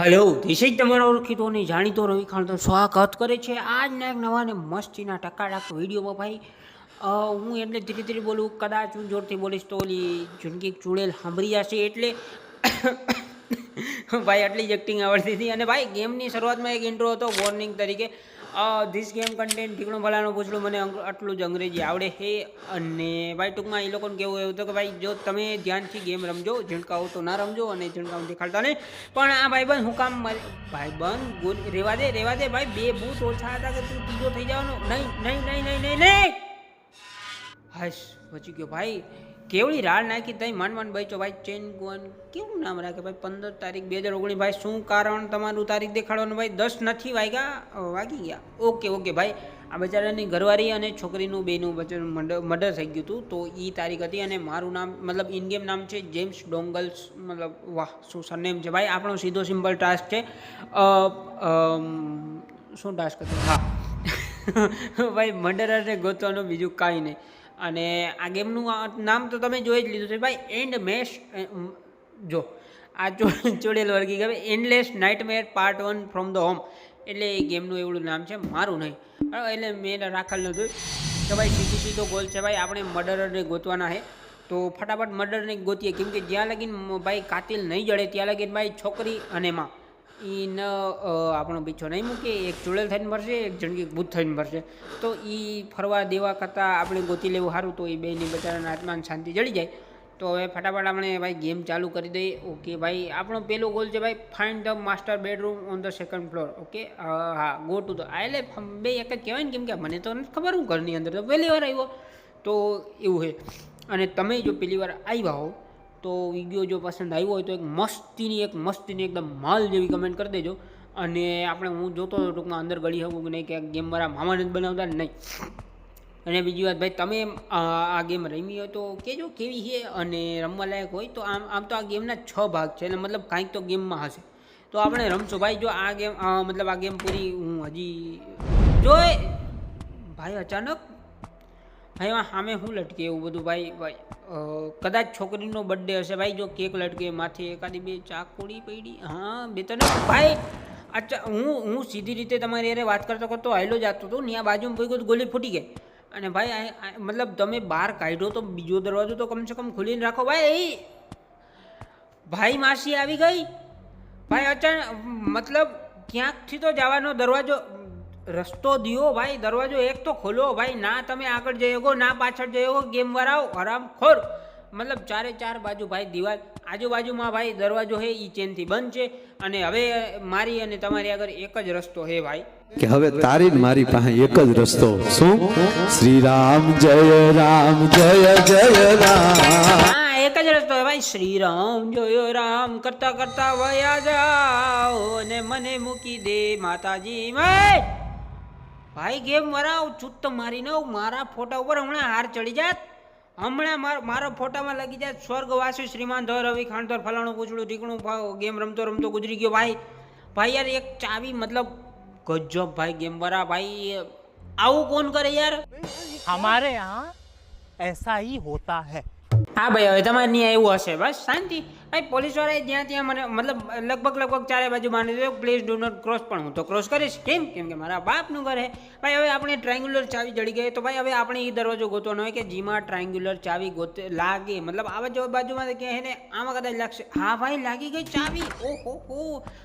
Hello is તમારો ઓળખીતો અને જાણીતો રવિ ખાન તો સ્વાગત કરે છે આજના એક નવા ને મસ્તીના ટકાટક વિડીયોમાં ભાઈ. હું એટલે ધીરે ધીરે બોલું, કદાચ હું જોરથી બોલીશ તો ઓલી જિંદગી ચૂડેલ સાંભળી જશે એટલે ભાઈ આટલી જ એક્ટિંગ આવડતી હતી. અને ભાઈ ગેમની શરૂઆતમાં એક ઇન્ટ્રો હતો વોર્નિંગ તરીકે. ધીસ ગેમ કન્ટેન્ટ ઠીકણું ભલાનું પૂછડું મને આટલું જ અંગ્રેજી આવડે છે. અને ભાઈ, ટૂંકમાં એ લોકોને કેવું એવું હતું કે ભાઈ, જો તમે ધ્યાનથી ગેમ રમજો ઝીણકાઓ તો ના રમજો અને ઝીણકાઓ દેખાડતા નહીં. પણ આ ભાઈબંધ હું કામ ભાઈ ભાઈબંધ ગુલ રેવા દે રેવા દે ભાઈ, બે બૂટ ઓછા હતા કે તું ત્રીજો થઈ જવાનો? નહીં નહીં નહીં નહીં નહીં નહીં. હશ બચી ગયો ભાઈ. કેવડી રાળ નાખી તઈ માંડ માંડ બચ્યો ભાઈ ચેન ગોન કેવું નામ રાખે ભાઈ? પંદર તારીખ, બે હજાર ઓગણીસ ભાઈ, શું કારણ તમારું તારીખ દેખાડવાનું ભાઈ? દસ નથી વાગ્યા? વાગી ગયા. ઓકે ઓકે ભાઈ. આ બચારાની ઘરવાળી અને છોકરીનું બેનું બચારું મર્ડર થઈ ગયું હતું તો એ તારીખ હતી અને મારું નામ, મતલબ ઇન ગેમ નામ છે જેમ્સ ડોંગલ્સ, મતલબ વાહ, શું સરનેમ છે ભાઈ? આપણો સીધો સિમ્પલ ટાસ્ક છે. શું ટાસ્ક હતો? હા. ભાઈ મર્ડરરને ગોતવાનું બીજું કાંઈ નહીં. અને આ ગેમનું નામ તો તમે જોઈ જ લીધું છે ભાઈ એન્ડ મેશ જો, આ ચોડેલ વર્ગી ગમે endless nightmare part one from the home એટલે એ ગેમનું એવું નામ છે, મારું નહીં. બરાબર, એટલે મેં રાખેલ નહોતું. તો ભાઈ, સીધો સીધો ગોલ છે ભાઈ, આપણે મર્ડરને ગોતવાના છે. તો ફટાફટ મર્ડરને ગોતીએ. કેમ કે જ્યાં લગીન ભાઈ, કાતિલ નહીં જડે, ત્યાં લગીન ભાઈ, છોકરી અને માં. ન આપણો પીછો નહીં મૂકે એક ચૂડેલ થઈને ભરશે, એક જણકી ભૂત થઈને ભરશે. તો એ ફરવા દેવા કરતાં આપણે ગોતી લેવું સારું તો એ બેની બચારાના આત્માને શાંતિ જડી જાય. તો હવે ફટાફટ આપણે ભાઈ ગેમ ચાલુ કરી દઈએ. ઓકે, ભાઈ, આપણો પહેલો ગોલ છે ભાઈ find the master bedroom on the second floor okay હા ગો ટુ ધ આ એટલે બે એક જ કહેવાય ને કેમ કે મને તો નથી ખબર હું ઘરની અંદર તો પહેલી વાર આવ્યો. તો એવું છે. અને તમે જો પહેલી વાર આવ્યા હો તો વીડિયો જો પસંદ આવ્યો હોય તો એક મસ્તીની એક મસ્તીની એકદમ માલ જેવી કમેન્ટ કરી દેજો. અને આપણે હું જોતો હતો ટૂંકમાં અંદર ગળી શકું કે નહીં કે ગેમ મારા મામા જ બનાવતા નહીં. અને બીજી વાત ભાઈ, તમે આ ગેમ રમી હોય તો કહેજો કેવી છે અને રમવા લાયક હોય તો આમ આમ તો આ ગેમના છ ભાગ છે અને મતલબ કાંઈક તો ગેમમાં હશે. તો આપણે રમશું. ભાઈ, જો આ ગેમ મતલબ આ ગેમ પૂરી હું હજી જોઈ. ભાઈ, અચાનક ભાઈ સામે શું લટકે એવું બધું ભાઈ? ભાઈ કદાચ છોકરીનો બર્થડે હશે ભાઈ, જો કેક લટકે, માથે એકાદી બે ચાકુડી પડી. હા, બે તને ભાઈ, અચ્છા, હું હું સીધી રીતે તમારી અરે વાત કરતો કરતો હાઈલો જતો હતો, ને આ બાજુમાં કોઈ કોઈ ગોલી ફૂટી ગઈ. અને ભાઈ મતલબ તમે બહાર કાઢ્યો તો બીજો દરવાજો તો કમસે કમ ખોલીને રાખો. ભાઈ ભાઈ માસી આવી ગઈ. ભાઈ, અચાનક, મતલબ ક્યાંકથી તો જવાનો દરવાજો રસ્તો દિયો ભાઈ દરવાજો એક તો ખોલો ભાઈ ના તમે આગળ જઈ ના પાછળ જઈ ગેમ વરાવો આરામ ખોર મતલબ ચારે ચાર બાજુ ભાઈ દિવાલ આજુબાજુમાં ભાઈ દરવાજો છે એ ચેનથી બંધ છે. અને હવે મારી અને તમારી આગળ એક જ રસ્તો છે ભાઈ. કે હવે તારી મારી પાસે એક જ રસ્તો. શું? શ્રી રામ જય રામ જય જય રામ. હા એક જ રસ્તો છે ભાઈ. શ્રી રામ જોયો રામ કરતા કરતા વયા જાઓ અને મને મૂકી દે માતાજી ભાઈ. ભાઈ ગેમ મરાવ ચૂત મારીને મારા ફોટા ઉપર હમણાં હાર ચડી જાત. હમણાં મારા ફોટામાં લગી જાય સ્વર્ગવાસી શ્રીમાન ધોર રવિ ખાંડધોર ફલાણું પૂછડું ઢીકણું ગેમ રમતો રમતો ગુજરી ગયો ભાઈ. ભાઈ યાર એક ચાવી મતલબ ગજબ ભાઈ ગેમ બરા ભાઈ આવું કોણ કરે યાર? હમારે હા એસા હી હોતા હે. હા ભાઈ હવે તમારે નહીં એવું હશે. બસ શાંતિ. ભાઈ પોલીસવાળાએ જ્યાં ત્યાં મને મતલબ લગભગ લગભગ ચારે બાજુ માની દો પ્લીઝ ડુ નોટ ક્રોસ પણ હું તો ક્રોસ કરીશ. કેમ? કેમ કે મારા બાપનું ઘર હે. ભાઈ હવે આપણે ટ્રાયંગ્યુલર ચાવી જડી ગઈ. તો ભાઈ હવે આપણે એ દરવાજો ગોતવાનો હોય કે જેમાં ટ્રાયંગ્યુલર ચાવી ગોત લાગે. મતલબ આવા જો બાજુમાં કે એને આમાં કદાચ લાગશે. હા ભાઈ લાગી ગઈ ચાવી. ઓહો હો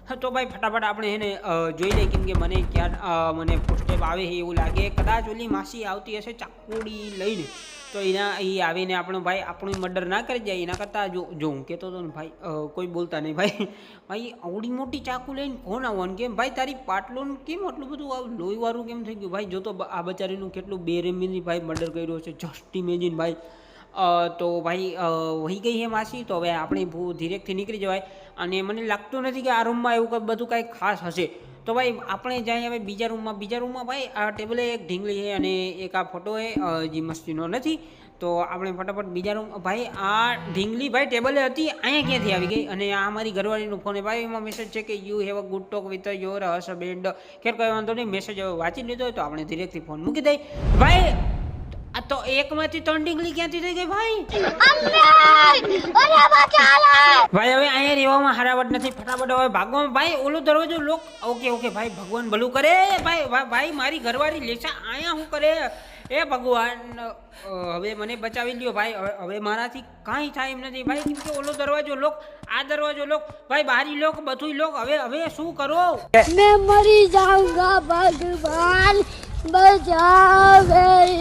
હા, તો ભાઈ ફટાફટ આપણે એને જોઈ લઈએ કેમ કે મને ક્યાં મને ફૂટસ્ટેપ આવે એવું લાગે. કદાચ ઓલી માસી આવતી હશે ચાકુડી લઈને. તો એના એ આવીને આપણો ભાઈ આપણું મર્ડર ના કરી જાય, એના કરતાં જો જો હું કહેતો હતો ને ભાઈ કોઈ બોલતા નહીં ભાઈ. ભાઈ, આવડી મોટી ચાકુ લઈને કોણ આવવાનું? કેમ ભાઈ, તારી પાટલું કેમ આટલું બધું લોહીવાળું કેમ થઈ ગયું? ભાઈ, જો તો આ બચારીનું કેટલું બેરેમીની ભાઈ મર્ડર કર્યો છે જસ્ટ ઇમેજિન ભાઈ. તો ભાઈ વહી ગઈ છે માસી, તો હવે આપણે ભૂ ધીરેકથી નીકળી જવાય. અને મને લાગતું નથી કે આ રૂમમાં એવું બધું કાંઈ ખાસ હશે. તો ભાઈ આપણે જાય હવે બીજા રૂમમાં બીજા રૂમમાં ભાઈ આ ટેબલે એક ઢીંગલી છે અને એક આ ફોટો એ અ, જે મસ્તીનો નથી. તો આપણે ફટાફટ બીજા રૂમ ભાઈ આ ઢીંગલી ભાઈ ટેબલે હતી અહીંયા ક્યાંથી આવી ગઈ? અને આ મારી ઘરવાળીનો ફોન ભાઈ એમાં મેસેજ છે કે you have a good talk with your husband ખેર કોઈ વાંધો નહીં મેસેજ વાંચી લીધો તો આપણે ધીરેથી ફોન મૂકી દઈએ. ભાઈ તો એકમાંથી ત્રણ ડીંગલી ક્યાંથી થઈ ગઈ ભાઈ? ભાઈ હવે અહીંયા રહેવામાં હરાવટ નથી. ફટાફટ હવે ભાગવામાં ભાઈ ઓલું દરવાજો લોક ઓકે ઓકે ભાઈ ભગવાન ભલું કરે. ભાઈ ભાઈ મારી ઘરવાળી લેસા અહીંયા શું કરે? એ ભગવાન હવે મને બચાવી લ્યો ભાઈ. હવે મારાથી કાંઈ થાય એમ નથી. ભાઈ કેમ કે ઓલો દરવાજો લોક આ દરવાજો લોક ભાઈ બહારી લોક બધું લોક હવે હવે શું કરો? મેં મરી જાઉંગા ભગવાન.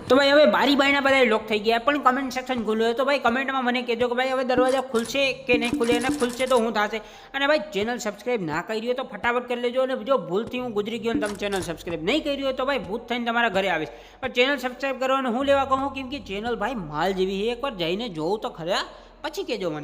તો ભાઈ હવે બારી બારીના બધા લોક થઈ ગયા. પણ કમેન્ટ સેક્શન ખુલ્લું હોય તો ભાઈ કમેન્ટમાં મને કહેજો કે ભાઈ હવે દરવાજા ખુલશે કે નહીં ખુલે અને ખુલશે તો હું થશે. અને ભાઈ ચેનલ સબસ્ક્રાઈબ ના કરી હોય તો ફટાફટ કરી લેજો. અને જો ભૂલથી હું ગુજરી ગયો તમે ચેનલ સબસ્ક્રાઈબ નહીં કરી હોય તો ભાઈ ભૂત થઈને તમારા ઘરે આવીશ. પણ ચેનલ સબસ્ક્રાઈબ કરવાનું હું લેવા કહું? કેમ કે ચેનલ ભાઈ માલ જેવી છે. એકવાર જઈને જોઉં તો ખરા. પછી કહેજો મને.